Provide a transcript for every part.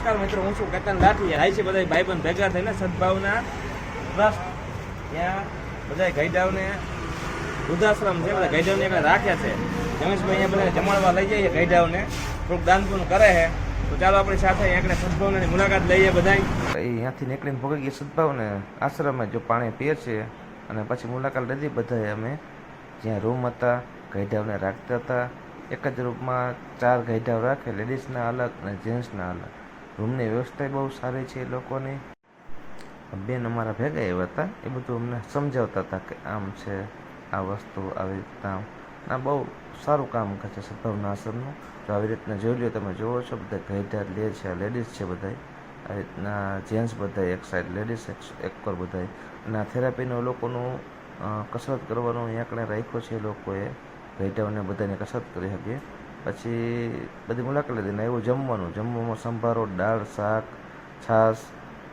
નમસ્કાર મિત્રો, હું છું કેતન લાઠી આઈ છે બધા ભાઈબંધ ભેગા થઈને સદભાવના ટ્રસ્ટ ત્યાં બધા ગઈડાવને વૃદ્ધાશ્રમ છે, બધા ગઈડાવને એકલા રાખ્યા છે. રમેશભાઈ અહીંયા બધા જમાડવા લઈ જઈએ ગઈડાવને થોડુંક દાન પૂન કરે છે. તો ચાલો આપણી સાથે એકને સદભાવનાની મુલાકાત લઈએ બધાય. અહીંયાથી નીકળીને ભોગી ગયા સદભાવને આશ્રમે જો પાણી પીએ છીએ અને પછી મુલાકાત લીધી બધાએ અમે. જ્યાં રૂમ હતા ગઈઢાવને રાખતા હતા. એક જ રૂમમાં ચાર ગઈઢાવ રાખે, લેડીઝના અલગ અને જેન્ટ્સના અલગ. રૂમની વ્યવસ્થા બહુ સારી છે એ લોકોની. બેન અમારા ભેગા એવા હતા, એ બધું અમને સમજાવતા હતા કે આમ છે, આ વસ્તુ આવી રીતના આ બહુ સારું કામ કરે છે સદભાવના આશ્રમનું. તો આવી રીતના જોઈ લ્યો, તમે જુઓ છો, બધા ગઈઢા લે છે લેડીઝ છે બધા આવી રીતના જેન્ટ્સ બધા એક સાઈડ લેડીઝ એક પર બધા અને આ થેરાપીનું લોકોનું કસરત કરવાનું એકણે રાખ્યો છે લોકોએ. ગઈઢાઓને બધાને કસરત કરી શકીએ. પછી બધી મુલાકાત લીધી ને એવું જમવાનું. જમવામાં સંભારો, દાળ, શાક, છાશ,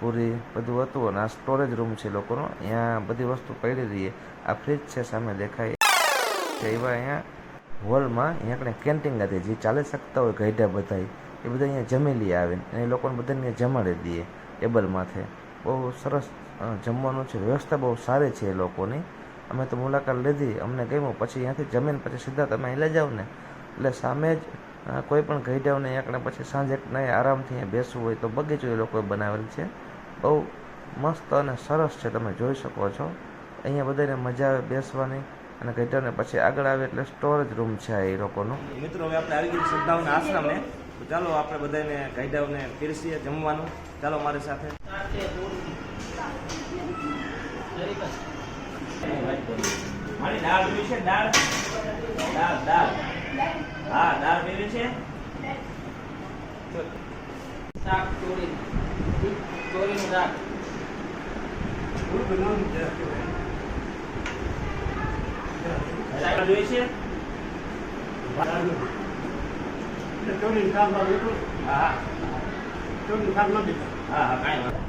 પૂરી બધું હતું અને આ સ્ટોરેજ રૂમ છે લોકોનો. અહીંયા બધી વસ્તુ પડી રહીએ આ ફ્રીજ છે, સામે દેખાય. છે એવા અહીંયા હોલમાં અહીંયા આપણે કેન્ટીન હતી. જે ચાલી શકતા હોય ગઈઢા બધા એ બધા અહીંયા જમી લઈએ આવીને અને એ લોકોને બધાને અહીંયા જમાડી દઈએ ટેબલ માથે. બહુ સરસ જમવાનું છે. વ્યવસ્થા બહુ સારી છે એ લોકોની. અમે તો મુલાકાત લીધી, અમને ગમ્યું. પછી અહીંયાથી જમીન પછી સીધા તમે અહીં લઈ જાઓ ને. એટલે સામે જ કોઈ પણ ગઈઢાઓને અહીંયા પછી સાંજે નહીં આરામથી અહીંયા બેસવું હોય તો બગીચો એ લોકોએ બનાવેલ છે. બહુ મસ્ત અને સરસ છે તમે જોઈ શકો છો. અહીંયા બધાને મજા આવે બેસવાની અને ગઈઢાને પછી આગળ આવે એટલે સ્ટોરેજ રૂમ છે એ લોકોનો. મિત્રો હવે આપણે આવી ગયું શ્રદ્ધાઓને આશ્રમે. તો ચાલો આપણે બધાને ગઈડાવને પીરસીએ જમવાનું. ચાલો મારી સાથે મારી દાળ જોઈ છે, દાળ. દાળ દાળ. હા, દાળ પીવી છે? શાક ચોરી ચોરીનું શાક. દાળ જોઈ છે? હા હા. હા કાંઈ વાંધો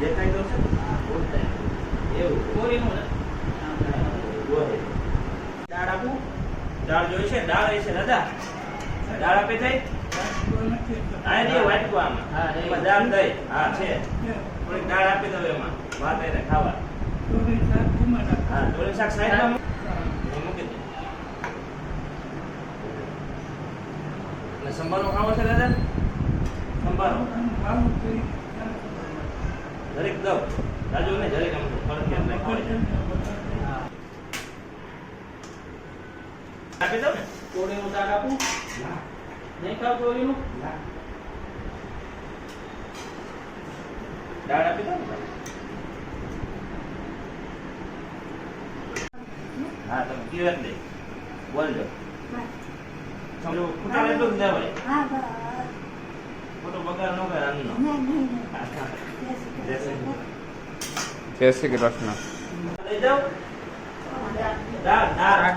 જે કાંઈ દો છે એવું ચોરીનું બોલે. દાળ આપું દાળ જોઈ છે? દાળ એ છે દાદા? દાળ આપી થઈ વાટકો આમાં. હા, એમાં દાળ દઈ હા છે. થોડીક દાળ આપી દઉં એમાં. ભાત એને ખાવા હા થોડીક શાક સાઈડમાં મૂકી- મૂકી દે અને સંભારો ખાવો છે દાદા? સંભારો જરીક દઉં. રાજુ ને જરીક આમ ફરજિયાત આપી દઉં ને. ચોરીનું શાક આપું? નહીં ખાવ ચોરીનું દાળ આપી દો ને. હા તમે કયો એમ બોલજો સમજો ખૂટા એટલું જ ખોટો બગાડ ન કરે અન્નનો જય શ્રી કૃષ્ણ. જય શ્રી કૃષ્ણ. લઈ જાઓ. દાળ દાળ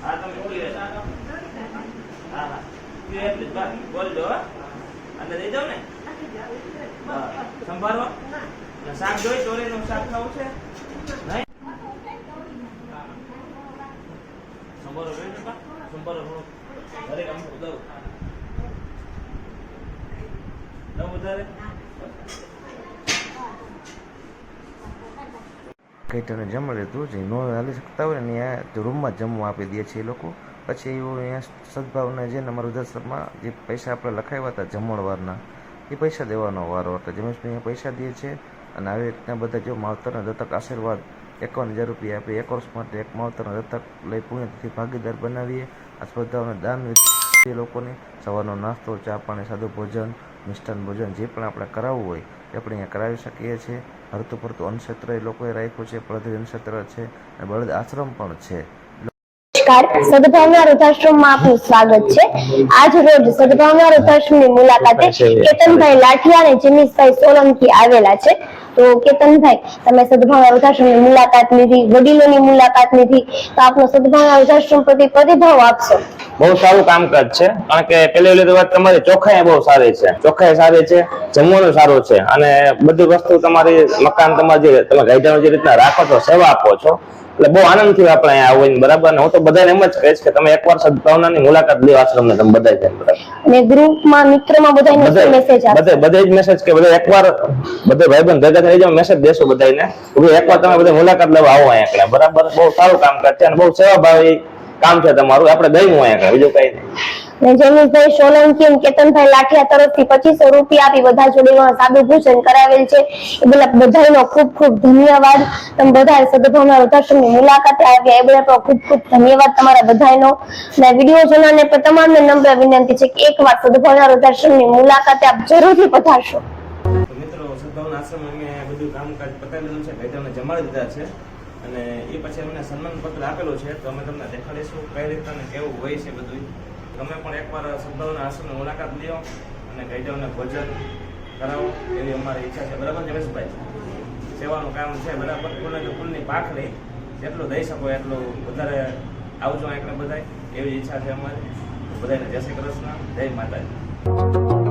હા તમે કયો શાક આપો. હા હા કયો એટલે જ બા બોલજો હો. અંદર દઈ દઉં ને હા. સંભારો ને શાક જોઈ ચોરીનું શાક ખાવું છે નહીં સંભારો જોઈ ને બા સંભારો થોડો દરેક અમુક દઉં દઉં વધારે ગઈઢાને જમવા લીધું જે નો હાલી શકતા હોય ને ત્યાં રૂમમાં જમવા આપી દે છે એ લોકો. પછી એવું અહીંયા સદભાવના જે અમારા વૃદ્ધાશ્રમમાં જે પૈસા આપણે લખાવ્યા હતા જમણવારના, એ પૈસા દેવાનો વારો હતો. જમેશભાઈ અહીંયા પૈસા દે છે અને આવી રીતના બધા જો માવતરના દત્તક આશીર્વાદ એકાવન હજાર રૂપિયા આપી, એક વર્ષ માટે એક માવતરના દત્તક લઈ પુણ્યથી ભાગીદાર બનાવીએ. આ સ્પર્ધાઓને દાન એ લોકોને. સવારનો નાસ્તો, ચા પાણી, સાદું ભોજન, મિષ્ટાન ભોજન જે પણ આપણે કરાવવું હોય એ આપણે અહીંયા કરાવી શકીએ છીએ. હરતું ફરતું અન્નક્ષેત્ર એ લોકોએ રાખ્યું છે બળદ અન્નક્ષેત્ર છે અને બળદ આશ્રમ પણ છે. નમસ્કાર. સદભાવના વૃદ્ધાશ્રમમાં આપનું સ્વાગત છે. આજ રોજ સદભાવના વૃદ્ધાશ્રમની મુલાકાતે કેતનભાઈ લાઠિયા અને જિમીશભાઈ સોલંકી આવેલા છે. તો કેતન થાય તમે સદભાવના વૃદ્ધાશ્રમની મુલાકાત લીધી, વડીલોની મુલાકાત લીધી, તો આપનો સદભાવના વૃદ્ધાશ્રમ પ્રતિ પ્રતિભાવ આપશો. બહુ સારું કામકાજ છે. કારણ કે પેલી પેલી વાત તમારી ચોખ્ખાઈ બહુ સારી છે. ચોખ્ખાઈ સારી છે, જમવાનું સારું છે. અને બધી વસ્તુ તમારી મકાન તમારી તમે ગાઈડાનું જે રીતના રાખો છો, સેવા આપો છો એટલે બહુ આનંદથી આપણે અહીંયા આવીને બરાબર? ને હું તો બધાને એમ જ કહીશ કે તમે એકવાર સદભાવનાની મુલાકાત લ્યો આશ્રમને તમે બધા છે બરાબર? અને ગ્રુપમાં મિત્રોમાં બધાને બધે મેસેજ આપશો. બધે બધે જ મેસેજ કે બધા એકવાર બધે ભાઈબંધ ભેગા થઈ જાવ મેસેજ દેશો બધાને કે એકવાર તમે બધા મુલાકાત લેવા આવો અહીંયા બરાબર? બહુ સારું કામ છે અને બહુ સેવાભાવી કામ છે તમારું. આપણે ગમ્યું અહીંયા બીજું કઈ નહીં. અને જમીશભાઈ સોલંકી અને કેતનભાઈ લાઠિયા તરફથી પચીસો રૂપિયા આપી બધા જોડે સાદુ ભોજન કરાવેલ છે. એ બધા બધાનો ખૂબ ખૂબ ધન્યવાદ. તમે બધા સદભાવના વૃદ્ધાશ્રમની મુલાકાતે આવ્યા. એ બધા પણ ખૂબ ખૂબ ધન્યવાદ તમારા બધાનો. ને વીડિયો જોનારને પણ તમામને નમ્ર વિનંતી છે કે એકવાર સદભાવના વૃદ્ધાશ્રમની મુલાકાતે આપ જરૂરથી પધારશો. મિત્રો, સદભાવના આશ્રમ અમે બધું કામકાજ પતાવી છે. ભાઈઓને જમાડી દીધા છે. અને એ પછી અમને સન્માન પત્ર આપેલું છે. તો અમે તમને દેખાડીશું કઈ રીતના ને કેવું હોય છે બધું તમે પણ એકવાર સદભાવના આશ્રમની મુલાકાત લ્યો અને ગાઈડોને ભોજન કરાવો. એવી અમારી ઈચ્છા છે. બરાબર જમેશભાઈ સેવાનું કામ છે બરાબર. ફૂલને તો ફૂલની પાખ લઈ જેટલું દઈ શકો એટલું વધારે આવજો એકને બધાય. એવી ઈચ્છા છે અમારી. બધાને જય શ્રી કૃષ્ણ. જય માતાજી.